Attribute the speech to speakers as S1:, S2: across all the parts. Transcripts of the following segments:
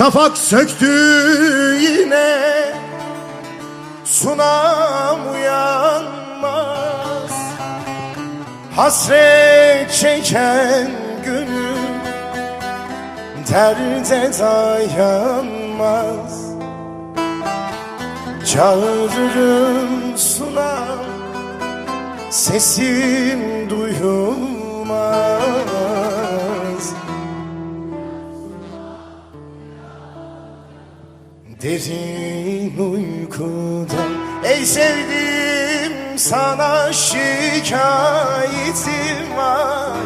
S1: Şafak söktü yine. Sunam uyanmaz. Hasret çeken gönül Derde dayanmaz. Çağırırım sunam Sesim duyulmaz Derin uykuda Ey sevdim sana şikayetim var.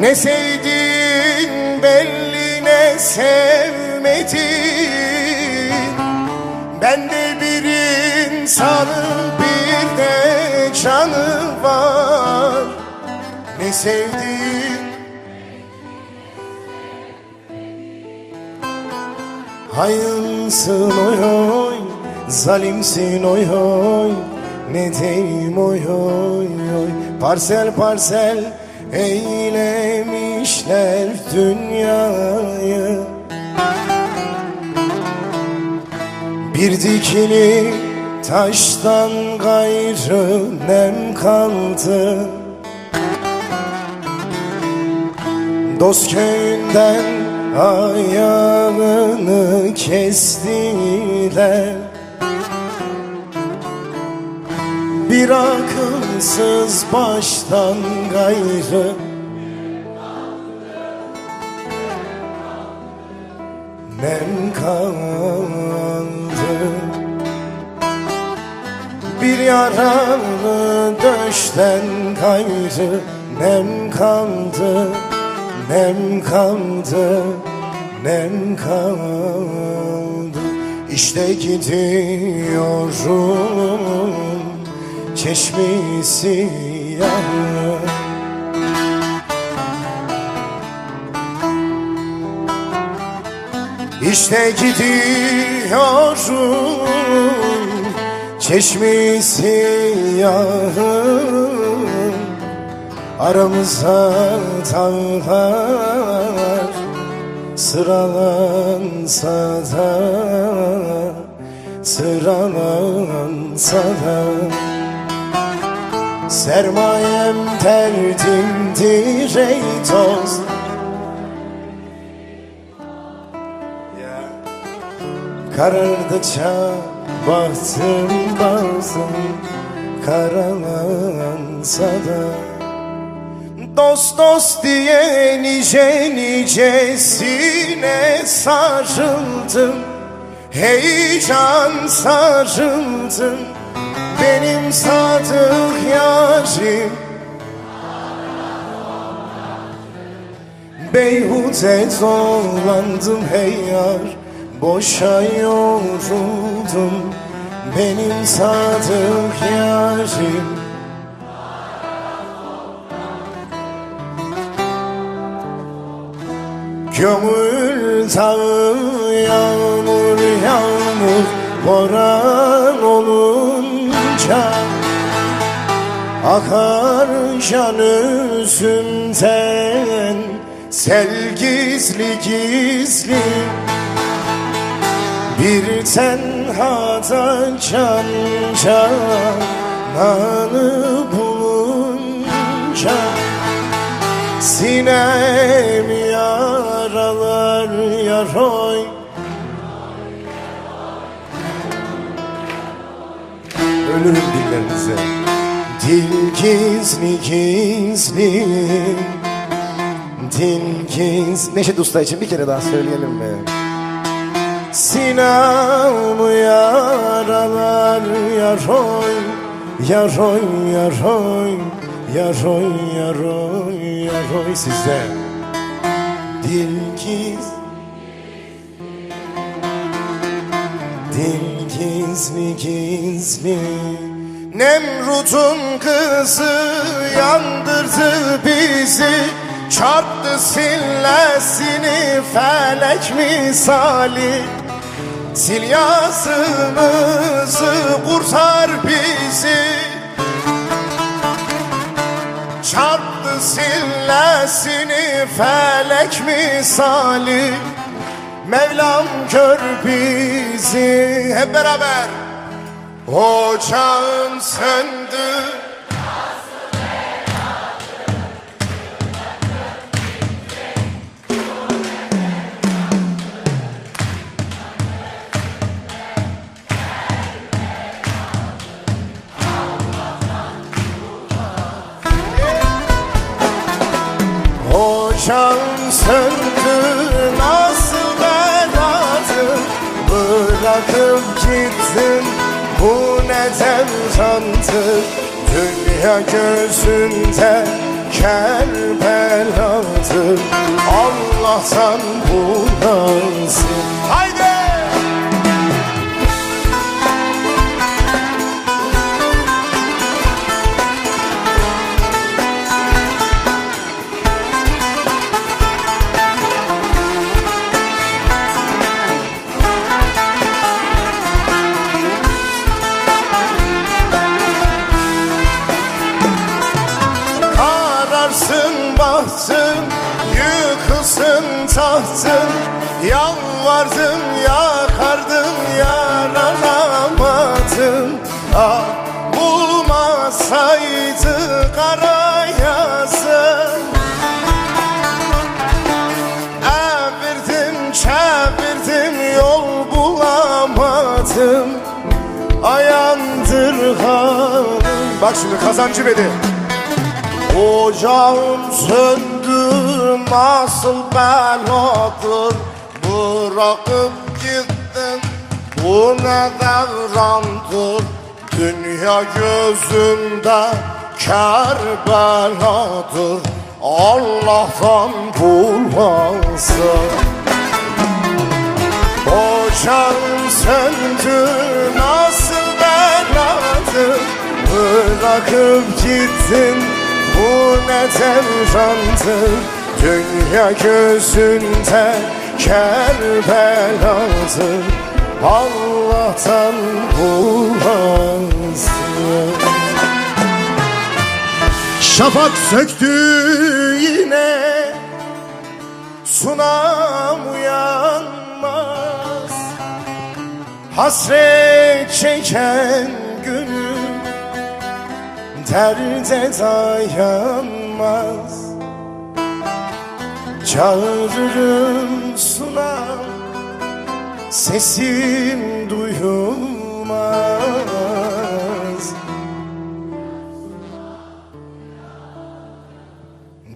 S1: Ne sevdin belli ne sevmedin. Ben de bir insanım bir de canı var. Ne sevdin Hayınsın oy oy Zalimsin oy oy Ne diyeyim oy oy oy Parsel parsel Eylemişler dünyayı. Bir dikili taştan gayrı nem kaldı. Dost köyünden ayağını kestiler. Bir akılsız baştan gayrı. Nem kaldı. Bir yaralı döşten gayrı Nem kaldı Nem kaldı Nem kaldı. İşte gidiyorum Çeşmi siyahı İşte gidiyorum Çeşmi siyahı Aramıza dağlar Sıralansa da Sıralansa da. Sermayem derdimdir ey dost Karardıkça bahtım bazen karalansa da Dost dost diye nice nicesine sarıldım. Heyecan sarıldım. Benim sadık yarim. Beyhude dolandım hey yar Boşa yoruldum. Benim sadık yarim Gönül tağı yağmur yağmur boran olunca Akar can üzümden sel gizli gizli. Bir tenhada can cananı bulunca Sinem yaralar yaroy. Ölürüm dillerinize. Dil gizli gizli. Dil gizli. Neşet Usta için bir kere daha söyleyelim mi? Sinamı yaralar yaroy. Yaroy yaroy. Yaroy yaroy yaroy. Sizde Dil giz Dil gizli gizli Nemrut'un kızı yandırdı bizi. Çarptı sillesini felek misali. Sil yazımızı kurtar bizi Çarptı sillesini felek misali. Mevlam gör bizi hep beraber. Ocağın söndü Ocağın söndü nasıl beladı Bırakıp gittin bu neden utandı Dünya gözünde Kerbeladı Allah'tan bulasın Haydi! Yalvardım, yakardım, yaralamadım Ah bulmasaydı kara yazı. Evirdim, çevirdim, yol bulamadım. Ayandır halim. Bak şimdi kazancı bedi Ocağım söndü nasıl beladır Bırakıp gittin bu ne devrandır? Dünya gözümde Kerbeladır. Allah'tan bulmasın. Ocağım söndü nasıl beladır? Bırakıp gittin bu ne devrandır? Dünya gözünde Kerbeladır Allah'tan bulasın Şafak söktü yine Sunam uyanmaz. Hasret çeken gönül Derde dayanmaz Çağırırım sunam Sesim duyulmaz.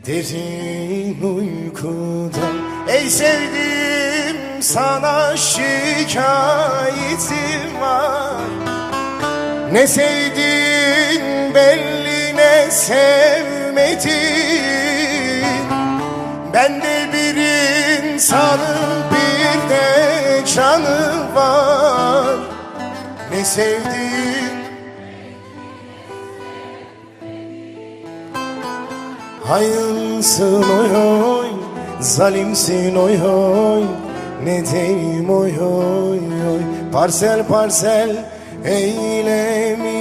S1: Derin uykuda Ey sevdiğim sana şikayetim var. Ne sevdin belli ne sevmedin Ben de bir insanım bir de canım var. Ne sevdin Hayınsın oy oy Zalimsin oy oy. Ne diyeyim oy oy oy Parsel parsel Eylemişler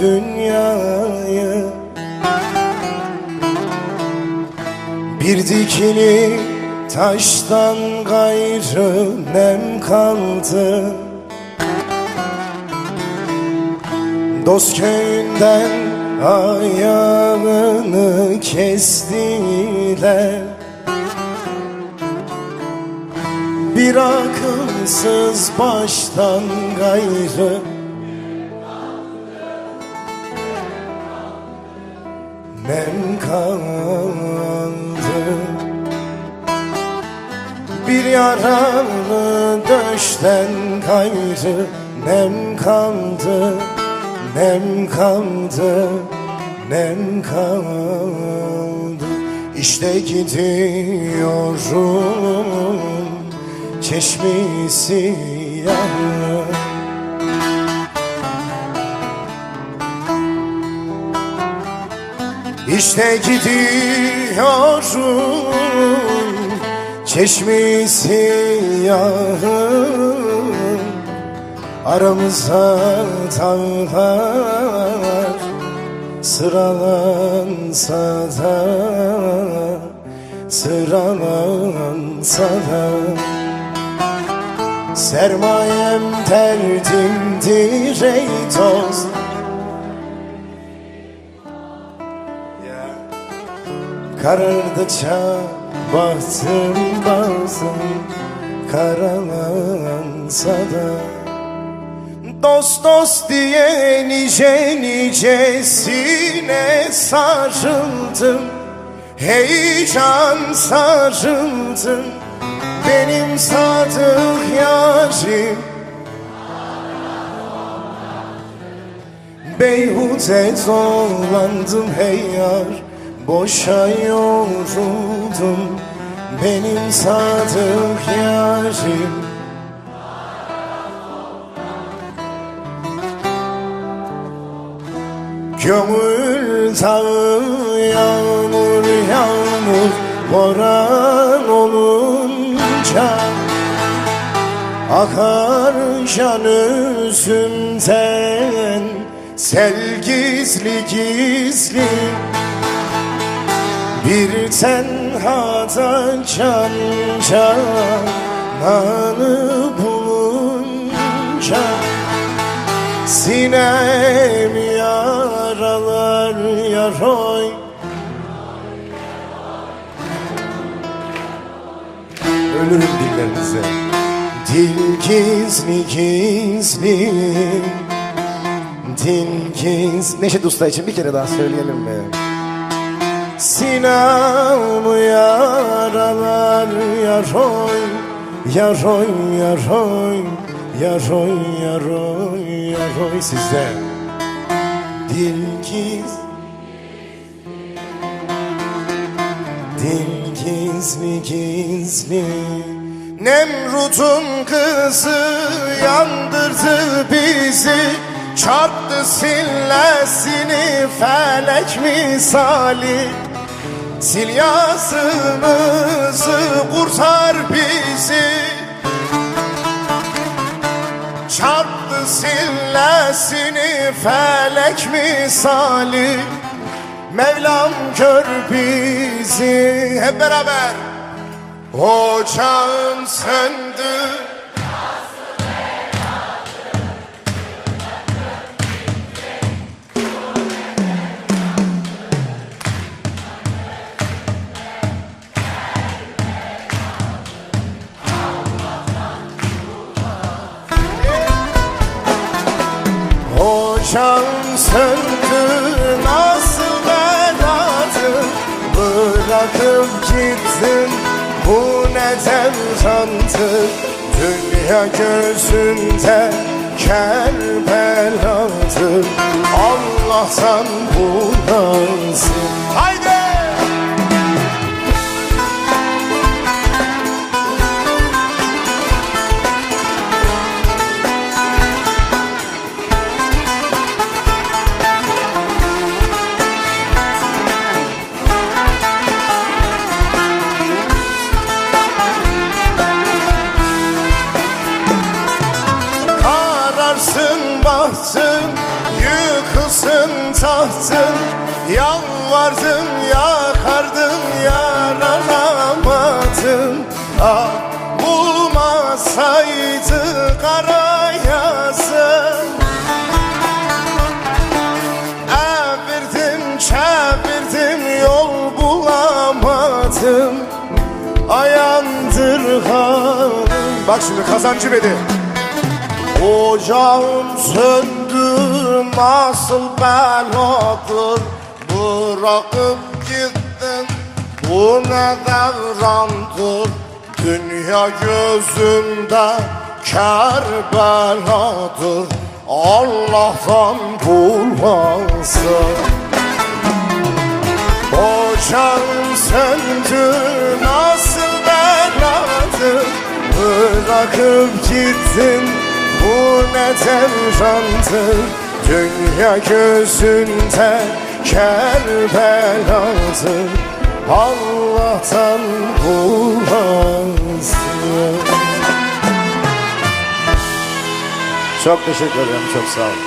S1: dünyayı Bir dikili taştan gayrı nem kaldı. Dost köyünden ayağını kestiler. Bir akılsız baştan gayrı yaralı döşten gayrı Nem kaldı Nem kaldı Nem kaldı. İşte gidiyorum Çeşmi siyahı İşte gidiyorum Çeşmi siyahı Aramızda dağlar Sıralansa da Sıralansa da. Sermayem derdimdir ey dost Karardıkça bahtım bazen karalansa da. Dost dost diye nice nicesine sarıldım. Heyecan sarıldım. Benim sadık yarim. Beyhude dolandım hey yar Boşa yoruldum Benim sadık yarim. Gönül tağı yağmur yağmur Boran olunca Akar can özümden Sel gizli gizli Bir tenhada can cananı bulunca Sinem yaralar yaroy. Ölürüm dillerinize. Dil gizli gizli. Dil gizli. Neşet Usta için bir kere daha söyleyelim mi? Sinamı yaralar yaroy Yaroy yaroy Yaroy yaroy yaroy sizde. Dil giz Dil gizli gizli. Nemrut'un kızı yandırdı bizi. Çarptı sillesini felek misali Sil yazımızı kurtar bizi. Çarptı sillesini felek misali. Mevlam gör bizi hep beraber. Ocağın söndü devrandı Dünya gözünde Kerbeladır Allah'tan bu nasıl Bahtın, yıkılsın tahtın Yalvardım, yakardım, yaranamadım Ah bulmasaydı kara yazı. Evirdim, çevirdim, yol bulamadım. Ayandır halim. Bak şimdi kazancı bedi Ocağım söndü nasıl beladır? Bırakıp gittin bu ne devrandır? Dünya gözümde Kerbeladır. Allah'tan bulmasın. Ocağım söndü nasıl beladır? Bırakıp gittin bu ne devrandır Dünya gözünde Kerbeladır. Allah'tan bulmasın Çok teşekkür ederim çok sağ olun